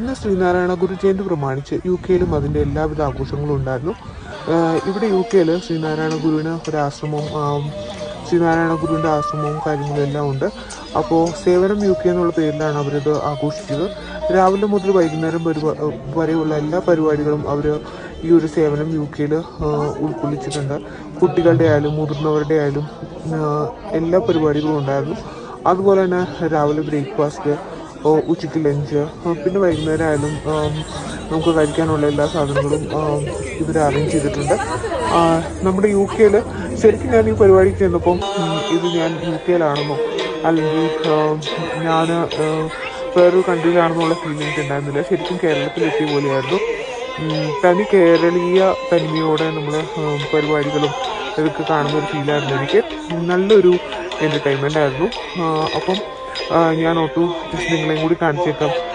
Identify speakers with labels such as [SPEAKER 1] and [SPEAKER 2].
[SPEAKER 1] ഇന്ന് ശ്രീനാരായണ ഗുരു ജയന്തി പ്രമാണിച്ച് യു കെയിലും അതിന്റെ എല്ലാവിധ ആഘോഷങ്ങളും ഉണ്ടായിരുന്നു. ഇവിടെ യു കെയിൽ ശ്രീനാരായണ ഗുരുവിന് ഒരു ആശ്രമം ശ്രീനാരായണ ഗുരുവിന്റെ ആശ്രമവും കാര്യങ്ങളും എല്ലാം ഉണ്ട്. അപ്പോൾ സേവനം യു കെ എന്നുള്ള പേരിലാണ് അവരത് ആഘോഷിച്ചത്. രാവിലെ മുതൽ വൈകുന്നേരം വരെയുള്ള എല്ലാ പരിപാടികളും അവർ ഈ ഒരു സേവനം യു കെയിൽ ഉൾക്കൊള്ളിച്ചിട്ടുണ്ട്. കുട്ടികളുടെ ആയാലും മുതിർന്നവരുടെ ആയാലും എല്ലാ പരിപാടികളും ഉണ്ടായിരുന്നു. അതുപോലെ തന്നെ രാവിലെ ബ്രേക്ക്ഫാസ്റ്റ് ഉച്ചയ്ക്ക് ലഞ്ച് പിന്നെ വൈകുന്നേരം ആയാലും നമുക്ക് കഴിക്കാനുള്ള എല്ലാ സാധനങ്ങളും ഇവർ അറേഞ്ച് ചെയ്തിട്ടുണ്ട്. നമ്മുടെ യു കെയിൽ ശരിക്കും ഞാൻ ഈ പരിപാടിക്ക് ചെന്നപ്പം ഇത് ഞാൻ യു കെയിലാണെന്നോ അല്ലെങ്കിൽ ഞാൻ വേറൊരു കൺട്രിയിലാണെന്നുള്ള ഫീൽ എനിക്ക് ഉണ്ടായിരുന്നില്ല. ശരിക്കും കേരളത്തിലെത്തിയ പോലെയായിരുന്നു. തനി കേരളീയ തനിമയോടെ നമ്മൾ പരിപാടികളും ഇതൊക്കെ കാണുന്ന ഒരു ഫീലായിരുന്നു എനിക്ക്. നല്ലൊരു എന്റർടൈൻമെന്റ് ആയിരുന്നു. അപ്പം ഞാൻ ഒട്ടു ജസ്റ്റ് നിങ്ങളെയും കൂടി കാണിച്ചേക്കാം.